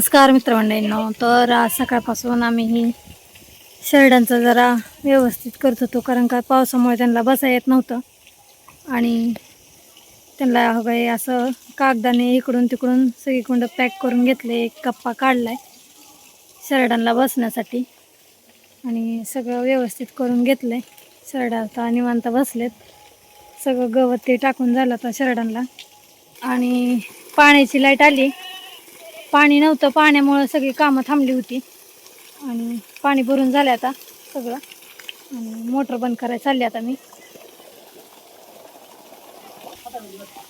नमस्कार मित्रमंडळींनो. तर आज सकाळपासून आम्ही ही शेरडांचं जरा व्यवस्थित करत होतो कारण का पावसामुळे त्यांना बसा येत नव्हतं. आणि त्यांना हवं असं कागदाने इकडून तिकडून सगळीकडं पॅक करून घेतले एक कप्पा आहे शेरडांना बसण्यासाठी. आणि सगळं व्यवस्थित करून घेतलंय. शेरडा आता निवांत बसलेत. सगळं गवत ते टाकून झालं आता शेरडांना. आणि पाण्याची लाइट आली. पाणी नव्हतं पाण्यामुळं सगळी कामं थांबली होती. आणि पाणी भरून झालं आता सगळं. आणि मोटर बंद करायला चालली आता मी.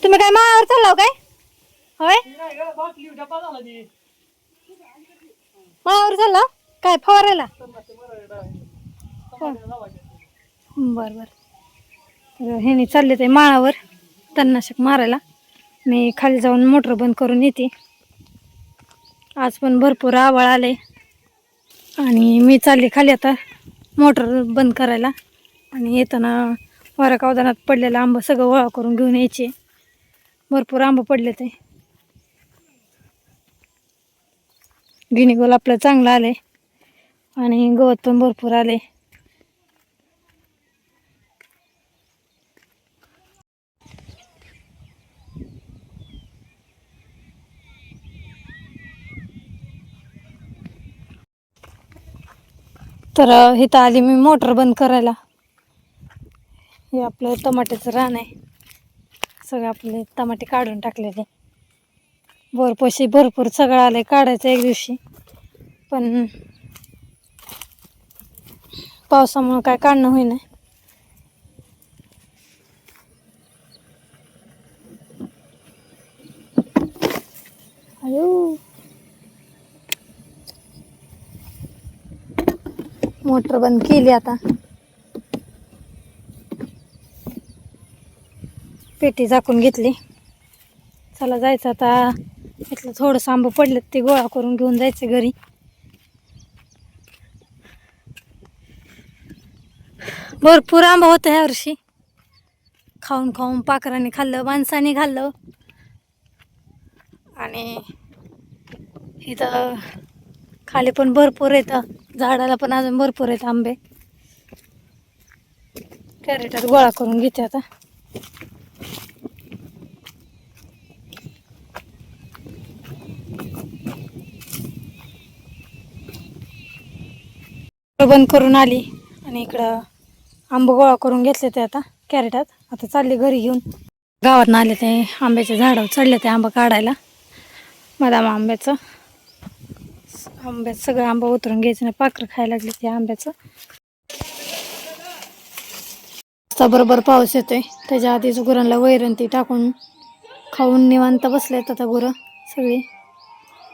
तुम्ही काय माळावर चाललाव काय? होय? माळावर चालला काय फवारायला? बर बर. ह्याने चालले ते माळावर तणनाशक मारायला. मी खाली जाऊन मोटर बंद करून येते. आज पण भरपूर आवाळ आले आणि मी चालली खाली आता मोटर बंद करायला. आणि येताना वारा कावदानात पडलेलं आंब सगळं गोळा करून घेऊन यायचे. भरपूर आंब पडले ते. गिनीगोल आपलं चांगलं आले आणि गवत पण भरपूर आले तर इथं आली मी मोटर बंद करायला. हे आपलं टमाट्याचं रान आहे. सगळं आपले टमाटे काढून टाकलेले. भरपशी भरपूर सगळं आलं काढायचं एक दिवशी. पण पावसामुळं काय काढणं होईना. अयो मोटर बंद केली आता. पेटी झाकून घेतली. चला जायचं आता. इथलं थोडंसं सांब पडलं ते गोळा करून घेऊन जायचं घरी. भरपूर आंबा होतं ह्या वर्षी. खाऊन खाऊन पाखराने खाल्लं माणसाने खाल्लं. आणि इथं खाली पण भरपूर येतं झाडाला पण अजून भरपूर आहेत आंबे. कॅरेटात गोळा करून घेते आता. बंद करून आली आणि इकडं आंबे गोळा करून घेतले ते आता कॅरेटात आता चालले घरी घेऊन. गावात आले ते आंब्याच्या झाडावर चढले ते आंबा काढायला. बदाम आंब्याचं. आंब्यात सगळं आंबा उतरून घ्यायचं ना पाखरं खायला लागली त्या आंब्याचं. बरोबर पाऊस येतोय त्याच्या आधीच गुरांना वैरण ती टाकून खाऊन निवांत बसलेत आता गुरं सगळी.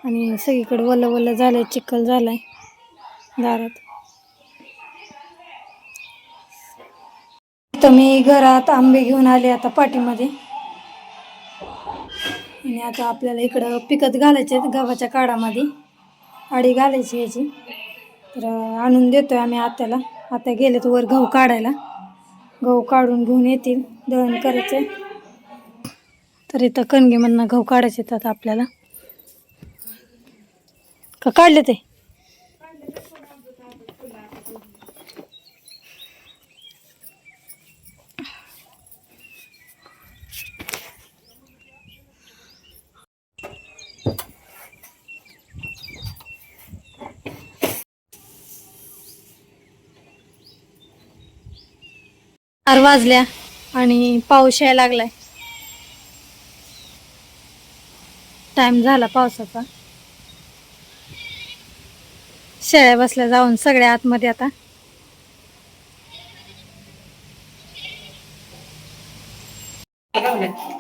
आणि सगळीकडे वल्ल वल्ल झालंय चिखल झालाय दारात. तर मी घरात आंबे घेऊन आले आता पाठीमध्ये आणि आता आपल्याला इकडं पिकत घालायचे आहेत गव्हाच्या काळामध्ये अडी घालायची याची तर आणून देतो आहे आम्ही आत्याला. आत्ता गेले तर वर गहू काढायला. गहू काढून घेऊन येतील दळण करायचे. तर इथं कणगीमधनं गहू काढायचे येतात आपल्याला. का काढले ते? चार वाजल्या. आणि पाऊस यायला लागलाय. टाइम झाला पावसाचा. शेळ्या बसल्या जाऊन सगळ्या आतमध्ये आता.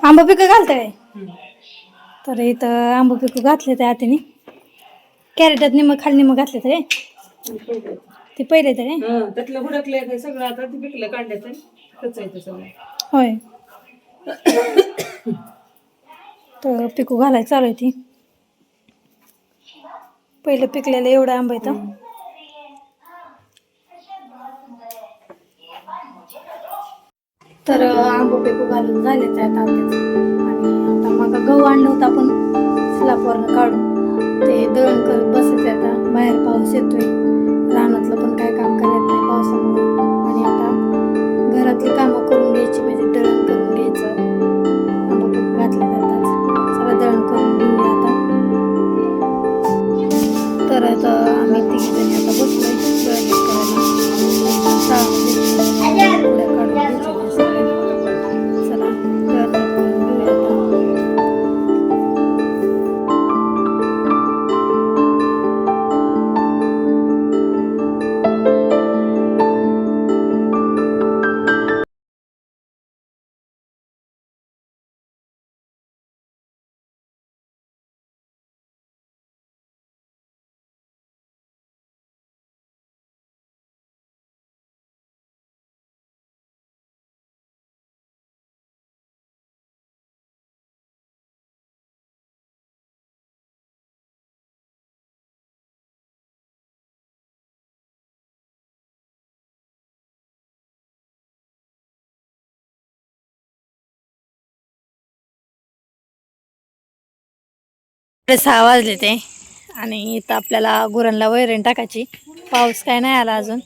आंबा पिकं घालताय? तर इथं आंबा पिकं घातले त्या आतीने कॅरेटात निम खाली निम घातले तर ते पहिले तर हं, त्यातलं ते सगळं. आता ते पिकलं आहे सगळं. होय. तर पिकू घालायला चालू आहे ती. पहिलं पिकलेलं एवढं आंबा येतं तर आंबो पिकू घालून झाले ते आता आत्याचं. आणि आता मग गहू आणलं होतं आपण स्लापवरनं काढून. ते दळण करत बसायचे आता. बाहेर पाऊस येतोय. कामं करून सहा वाजले ते. आणि इथं आपल्याला गुरांना वैरण टाकायची. पाऊस काय नाही आला अजून.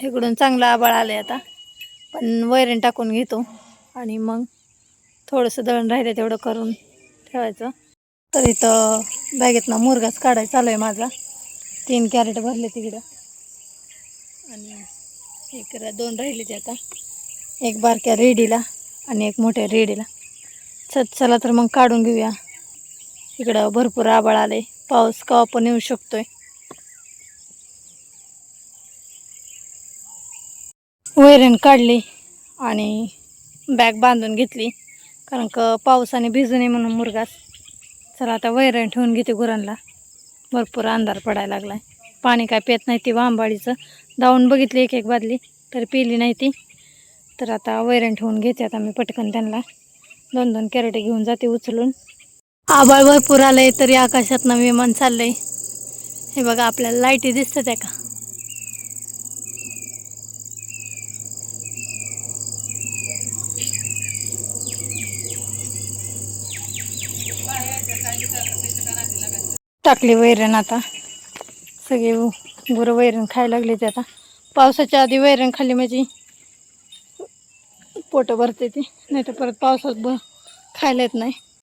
इकडून चांगलं आबाळ आलं आता. पण वैरण टाकून घेतो. आणि मग थोडंसं दळण राहिलं तेवढं करून ठेवायचं. तर इथं बॅगेतनं मुरगाच काढायचा चालू आहे माझा. तीन कॅरेट भरले तिकडं. आणि एक दोन राहिले ते आता. एक बारक्या रेडीला आणि एक मोठ्या रेडीला. छत चला तर मग काढून घेऊया. इकडं भरपूर आबाळ आले पाऊस कवा पण येऊ शकतोय. वैरण काढली आणि बॅग बांधून घेतली. कारण का पावसाने भिजू नये म्हणून मुरगास. चला आता वैरण ठेवून घेते गुरांना. भरपूर अंधार पडायला लागलाय. पाणी काय पेत नाही ती वांबाडीचं धावून बघितली एक एक बादली तर पिली नाही ती. तर आता वैरण ठेवून घेते आता मी पटकन त्यांना. दोन दोन कॅरेटे घेऊन जाते उचलून. आबाळ भरपूर आलंय तरी आकाशातनं विमान चाललंय. हे बघा आपल्याला लाईटी दिसतात आहे का? टाकली वैरण आता. सगळे गुरं वैरण खायला लागले ते आता. पावसाच्या आधी वैरण खाल्ली म्हणजे पोटं भरते ती नाही तर परत पावसात ब खायला येत नाही.